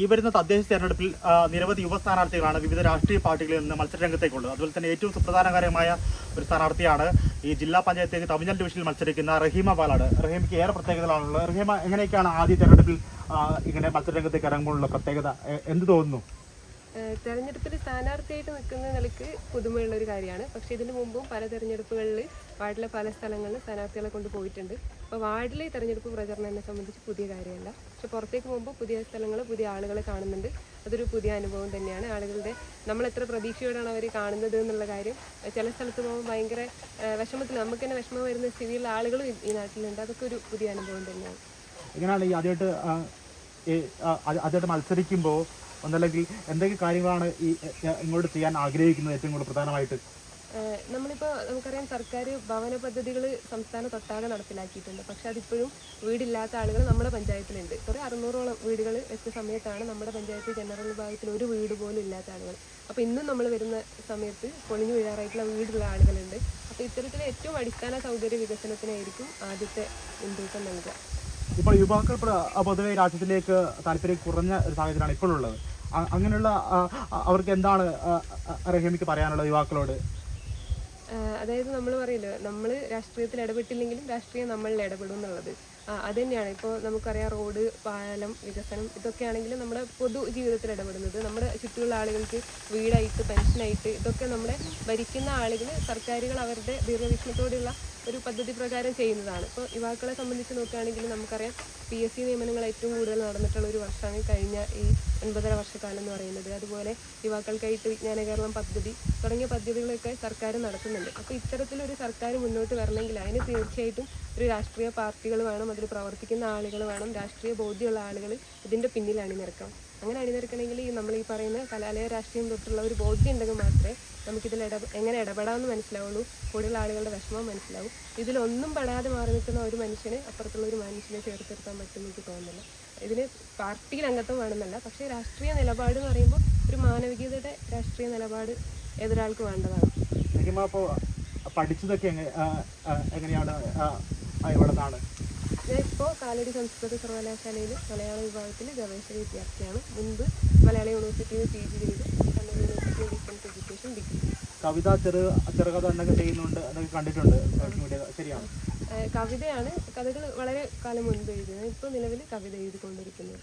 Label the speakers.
Speaker 1: ഈ വരുന്ന തദ്ദേശ തെരഞ്ഞെടുപ്പിൽ നിരവധി യുവ സ്ഥാനാർത്ഥികളാണ് വിവിധ രാഷ്ട്രീയ പാർട്ടികളിൽ നിന്ന് മത്സരരംഗത്തേക്കുള്ളത്. അതുപോലെ തന്നെ ഏറ്റവും സുപ്രധാനകരമായ ഒരു സ്ഥാനാർത്ഥിയാണ് ഈ ജില്ലാ പഞ്ചായത്തേക്ക് തമിഴ്നാട് ഡിവിഷനിൽ മത്സരിക്കുന്ന റഹീമ ബാലാട്. റഹീമയ്ക്ക് ഏറെ പ്രത്യേകതകളാണുള്ളത്. റഹീമ എങ്ങനെയൊക്കെയാണ് ആദ്യ തെരഞ്ഞെടുപ്പിൽ ഇങ്ങനെ മത്സരരംഗത്തേക്ക് ഇറങ്ങുമ്പോഴുള്ള പ്രത്യേകത? എന്ത് തോന്നുന്നു?
Speaker 2: തെരഞ്ഞെടുപ്പിൽ സ്ഥാനാർത്ഥിയായിട്ട് നിൽക്കുന്ന നിലയ്ക്ക് പുതുമയുള്ള ഒരു കാര്യമാണ്. പക്ഷേ ഇതിന് മുമ്പും പല തെരഞ്ഞെടുപ്പുകളിൽ വാർഡിലെ പല സ്ഥലങ്ങളിലും സ്ഥാനാർത്ഥികളെ കൊണ്ട് പോയിട്ടുണ്ട്. അപ്പോൾ വാർഡിലെ തെരഞ്ഞെടുപ്പ് പ്രചരണം എന്നെ സംബന്ധിച്ച് പുതിയ കാര്യമല്ല. പക്ഷെ പുറത്തേക്ക് പോകുമ്പോൾ പുതിയ സ്ഥലങ്ങൾ പുതിയ ആളുകളെ കാണുന്നുണ്ട്. അതൊരു പുതിയ അനുഭവം തന്നെയാണ്. ആളുകളുടെ നമ്മൾ എത്ര പ്രതീക്ഷയോടാണ് അവർ കാണുന്നത് എന്നുള്ള കാര്യം ചില സ്ഥലത്ത് പോകുമ്പോൾ ഭയങ്കര വിഷമത്തിൽ നമുക്ക് തന്നെ വിഷമം വരുന്ന സ്ഥിതിയിലുള്ള ആളുകളും ഈ നാട്ടിലുണ്ട്. അതൊക്കെ ഒരു പുതിയ അനുഭവം തന്നെയാണ്.
Speaker 1: എങ്ങനെയാണ് ഈ ആദ്യമായിട്ട് ആദ്യമായിട്ട് മത്സരിക്കുമ്പോൾ ഒന്നല്ലെങ്കിൽ എന്തൊക്കെ കാര്യങ്ങളാണ് ഈ ഇങ്ങോട്ട് ചെയ്യാൻ ആഗ്രഹിക്കുന്നത് ഏറ്റവും കൂടുതൽ പ്രധാനമായിട്ട്?
Speaker 2: നമ്മളിപ്പോൾ നമുക്കറിയാം സർക്കാർ ഭവന പദ്ധതികൾ സംസ്ഥാനത്തൊട്ടാകെ നടപ്പിലാക്കിയിട്ടുണ്ട്. പക്ഷെ അതിപ്പോഴും വീടില്ലാത്ത ആളുകൾ നമ്മുടെ പഞ്ചായത്തിലുണ്ട്. കുറേ അറുന്നൂറോളം വീടുകൾ വെച്ച സമയത്താണ് നമ്മുടെ പഞ്ചായത്ത് ജനറൽ വിഭാഗത്തിൽ ഒരു വീട് പോലും ഇല്ലാത്ത ആളുകൾ അപ്പോൾ ഇന്നും നമ്മൾ വരുന്ന സമയത്ത് പൊളിഞ്ഞു വീഴാറായിട്ടുള്ള വീടുള്ള ആളുകളുണ്ട്. അപ്പോൾ ഇത്തരത്തിലെ ഏറ്റവും അടിസ്ഥാന സൗകര്യ വികസനത്തിനായിരിക്കും ആദ്യത്തെ മുൻതൂക്കം നൽകുക.
Speaker 1: ഇപ്പോൾ യുവാക്കൾ പൊതുവെ രാജ്യത്തിലേക്ക് താല്പര്യം കുറഞ്ഞ ഒരു സാഹചര്യമാണ് ഇപ്പോഴുള്ളത്. അങ്ങനെയുള്ള അവർക്ക് എന്താണ് റഹീമിക്ക് പറയാനുള്ളത് യുവാക്കളോട്?
Speaker 2: അതായത് നമ്മൾ പറയില്ല നമ്മൾ രാഷ്ട്രീയത്തിൽ ഇടപെട്ടില്ലെങ്കിലും രാഷ്ട്രീയം നമ്മളിൽ ഇടപെടും എന്നുള്ളത്. അത് തന്നെയാണ് ഇപ്പോൾ നമുക്കറിയാം റോഡ് പാലം വികസനം ഇതൊക്കെ ഇതൊക്കെയാണെങ്കിലും നമ്മുടെ പൊതു ജീവിതത്തിൽ ഇടപെടുന്നത്. നമ്മുടെ ചുറ്റുമുള്ള ആളുകൾക്ക് വീടായിട്ട് പെൻഷനായിട്ട് ഇതൊക്കെ നമ്മുടെ ഭരിക്കുന്ന ആളുകൾ സർക്കാരുകൾ അവരുടെ ദീർഘവീക്ഷണത്തോടെയുള്ള ഒരു പദ്ധതി പ്രകാരം ചെയ്യുന്നതാണ്. ഇപ്പോൾ യുവാക്കളെ സംബന്ധിച്ച് നോക്കുകയാണെങ്കിൽ നമുക്കറിയാം പി എസ് സി നിയമനങ്ങൾ ഏറ്റവും കൂടുതൽ നടന്നിട്ടുള്ള ഒരു വർഷമാണ് കഴിഞ്ഞ ഈ ഒൻപതര വർഷക്കാലം എന്ന് പറയുന്നത്. അതുപോലെ യുവാക്കൾക്കായിട്ട് വിജ്ഞാന കേരളം പദ്ധതി തുടങ്ങിയ പദ്ധതികളൊക്കെ സർക്കാർ നടത്തുന്നുണ്ട്. അപ്പോൾ ഇത്തരത്തിലൊരു സർക്കാർ മുന്നോട്ട് വരണമെങ്കിൽ അതിന് തീർച്ചയായിട്ടും ഒരു രാഷ്ട്രീയ പാർട്ടികൾ വേണം. അതിൽ പ്രവർത്തിക്കുന്ന ആളുകൾ വേണം രാഷ്ട്രീയ ബോധ്യമുള്ള ആളുകൾ ഇതിന്റെ പിന്നിൽ അണിനിരക്കണം. അങ്ങനെ അണിനിരക്കണമെങ്കിൽ നമ്മൾ ഈ പറയുന്ന കലാലയ രാഷ്ട്രീയം തൊട്ടുള്ള ഒരു ബോധ്യം ഉണ്ടെങ്കിൽ മാത്രമേ നമുക്കിതിൽ ഇട എങ്ങനെ ഇടപെടാമെന്ന് മനസ്സിലാവുള്ളൂ. കൂടുതൽ ആളുകളുടെ വിഷമം മനസ്സിലാവും. ഇതിലൊന്നും പെടാതെ മാറി നിൽക്കുന്ന ഒരു മനുഷ്യനെ അപ്പുറത്തുള്ള ഒരു മനുഷ്യനെ ചേർത്തെടുക്കാൻ പറ്റുമെന്ന് എനിക്ക് തോന്നുന്നില്ല. ഇതിന് പാർട്ടിയിൽ അംഗത്വം വേണമെന്നല്ല പക്ഷേ രാഷ്ട്രീയ നിലപാട് എന്ന് പറയുമ്പോൾ ഒരു മാനവികതയുടെ രാഷ്ട്രീയ നിലപാട് ഏതൊരാൾക്ക് വേണ്ടതാണ്?
Speaker 1: പഠിച്ചതൊക്കെ എങ്ങനെയാണ് ഇവിടെ ആ, എവിടെ നിന്നാണ്
Speaker 2: ഞാൻ ഇപ്പോൾ കാലടി സംസ്കൃത സർവകലാശാലയിൽ മലയാള വിഭാഗത്തിൽ ഗവേഷക വിദ്യാർത്ഥിയാണ്. മുൻപ് മലയാള യൂണിവേഴ്സിറ്റിയിൽ പി ജി ചെയ്ത് Kannur university distance education degree.
Speaker 1: കവിത ചെറു ചെറുകഥ എന്നൊക്കെ ചെയ്യുന്നുണ്ട് എന്നൊക്കെ കണ്ടിട്ടുണ്ട് ശരിയാണ്.
Speaker 2: കവിതയാണ് കഥകൾ വളരെ കാലം മുൻപ് എഴുതിയത്. ഇപ്പോൾ നിലവിൽ കവിത എഴുതിക്കൊണ്ടിരിക്കുന്നത്.